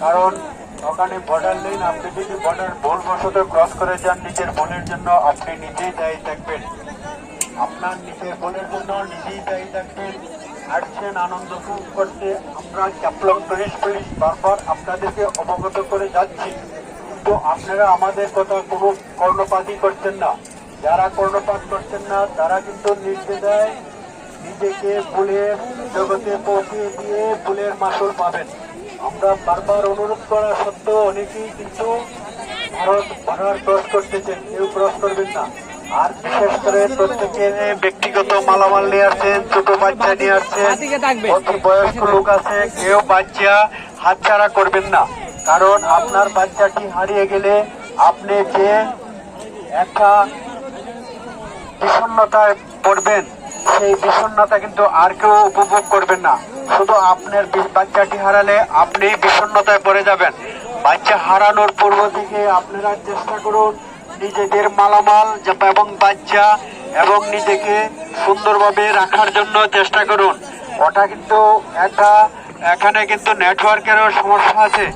কারণ ওখানে border line আপনি যদি বর্ডার ভুলবশত ক্রস করে যান, নিজের বোনের জন্য আপনি নিজেই দায়ী থাকবেন। আপনার নিজের বোনের জন্য নিজেই দায়ী থাকবেন। আসছেন আনন্দ উপভোগ করতে। আমরা চাপলং টুরিস্ট পুলিশ বারবার আপনাদেরকে অবগত করে যাচ্ছি। কিন্তু আপনারা আমাদের কথা কোনো কর্ণপাতই করছেন না। যারা কর্ণপাত করছেন না, তারা কিন্তু নির্দেশায় নিজেকে ফুলের জগতে পৌঁছে দিয়ে ফুলের মাসুল পাবেন। আমরা বারবার অনুরোধ করা সত্ত্বেও অনেকেই কিন্তু ভারত ভারত ক্রস করতেছেন কেউ ক্রস করবেন না। আর বিশেষ করে প্রত্যেকে ব্যক্তিগত মালামাল নিয়ে আসছেন ছোট বাচ্চা নিয়ে আসছেন অতি বয়স্ক লোক আছে কেউ বাচ্চা হাতছাড়া করবেন না। কারণ আপনার বাচ্চাটি হারিয়ে গেলে আপনি যে একটা বিষণ্ণতায় পড়বেন সেই বিষণ্ণতা কিন্তু আর কেউ উপভোগ করবেন না। শুধু আপনার বাচ্চাটি হারালে আপনি বিষণ্ণতায় পড়ে যাবেন। বাচ্চা হারানোর পূর্ব দিকে আপনারা চেষ্টা করুন নিজেদের মালামাল এবং বাচ্চা এবং নিজেকে সুন্দরভাবে রাখার জন্য চেষ্টা করুন। ওটা কিন্তু একটা, এখানে কিন্তু নেটওয়ার্কেরও সমস্যা আছে।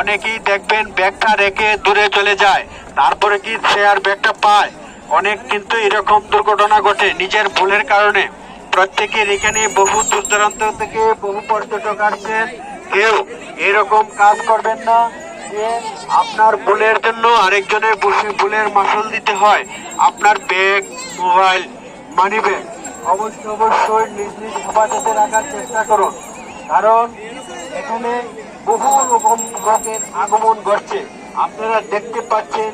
অনেকেই দেখবেন ব্যাগটা রেখে দূরে চলে যায়, তারপরে কি সে আর ব্যাগটা পায়? অনেক কিন্তু এরকম দুর্ঘটনা ঘটে নিজের ভুলের কারণে। প্রত্যেকের এখানে বহু দূর দূরান্ত থেকে বহু পর্যটক আসছেন কেউ এরকম কাজ করবেন না যে আপনার ভুলের জন্য আরেকজনের বসে ভুলের মাসুল দিতে হয়। আপনার ব্যাগ, মোবাইল মানি ব্যাগ অবশ্যই অবশ্যই নিজ নিজ হেফাজতে রাখার চেষ্টা করুন। কারণ এখানে বহু রকম লোকের আগমন ঘটছে। আপনারা দেখতে পাচ্ছেন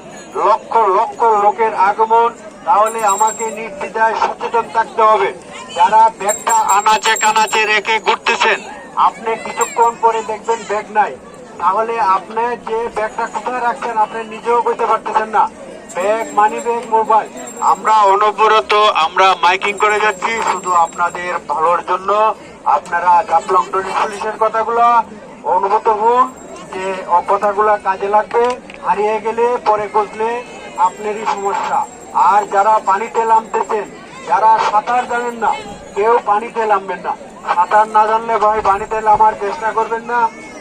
লক্ষ লক্ষ লোকের আগমন। তাহলে আমাকে নির্দ্বিধায় সচেতন থাকতে হবে। যারা ব্যাগটা আনাচে কানাচে রেখে ঘুরতেছেন, আপনি কিছুক্ষণ পরে দেখবেন ব্যাগ নাই। তাহলে আপনি যে ব্যাগটা কোথায় রাখছেন, আপনি নিজেও বুঝতে পারতেছেন না। ব্যাগ মানি ব্যাগ মোবাইল আমরা অনবরত আমরা মাইকিং করে যাচ্ছি, শুধু আপনাদের ভালোর জন্য। আপনারা জাপলং টুরিস্ট পুলিশের কথাগুলো অনুভূত হন, যে ও কথাগুলো কাজে লাগবে। হারিয়ে গেলে পরে খুঁজলে আপনারই সমস্যা। আর যারা পানিতে নামতেছেন যারা সাঁতার জানেন না, কেউ পানিতে নামবেন না। সাঁতার না জানলে ভাই পানিতে নামার চেষ্টা করবেন না,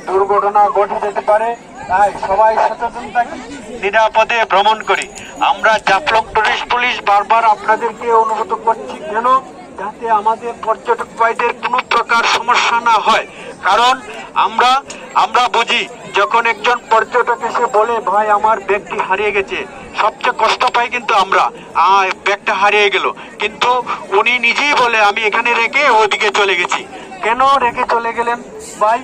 দুর্ঘটনা ঘটে যেতে পারে। তাই সবাই সচেতন থাকি, নিরাপদে ভ্রমণ করি। আমরা জাফলং টুরিস্ট পুলিশ বারবার আপনাদেরকে অনুভূত করছি কেন যাতে আমাদের পর্যটক ভাইদের কোনো প্রকার সমস্যা না হয়। কারণ আমরা আমরা বুঝি, যখন একজন পর্যটক এসে বলে, ভাই, আমার ব্যাগটি হারিয়ে গেছে। সবচেয়ে কষ্ট পাই কিন্তু আমরা। ব্যাগটা হারিয়ে গেল। কিন্তু উনি নিজেই বলে, আমি এখানে রেখে ওদিকে চলে গেছি। কেন রেখে চলে গেলেন? ভাই,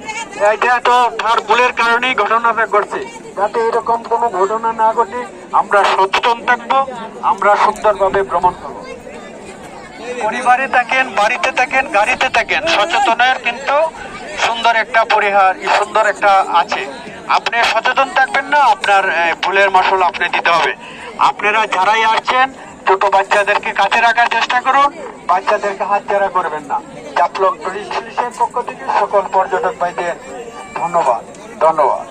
এটা তো তার ভুলের কারণেই ঘটনাটা ঘটছে। যাতে এরকম কোনো ঘটনা না ঘটে, আমরা সচেতন থাকব, আমরা সুন্দরভাবে ভ্রমণ করব। পরিবারে থাকেন, বাড়িতে থাকেন, গাড়িতে থাকেন, সচেতনের কিন্তু সুন্দর একটা পরিহার, সুন্দর একটা আছে। আপনি সচেতন থাকবেন না, আপনার ভুলের মাসুল আপনি দিতে হবে। আপনারা যারাই আসছেন, ছোট বাচ্চাদেরকে কাছে রাখার চেষ্টা করুন, বাচ্চাদেরকে হাত ছাড়া করবেন না। জাফলং টুরিস্ট পুলিশের পক্ষ থেকে সকল পর্যটক ভাইদের ধন্যবাদ ধন্যবাদ।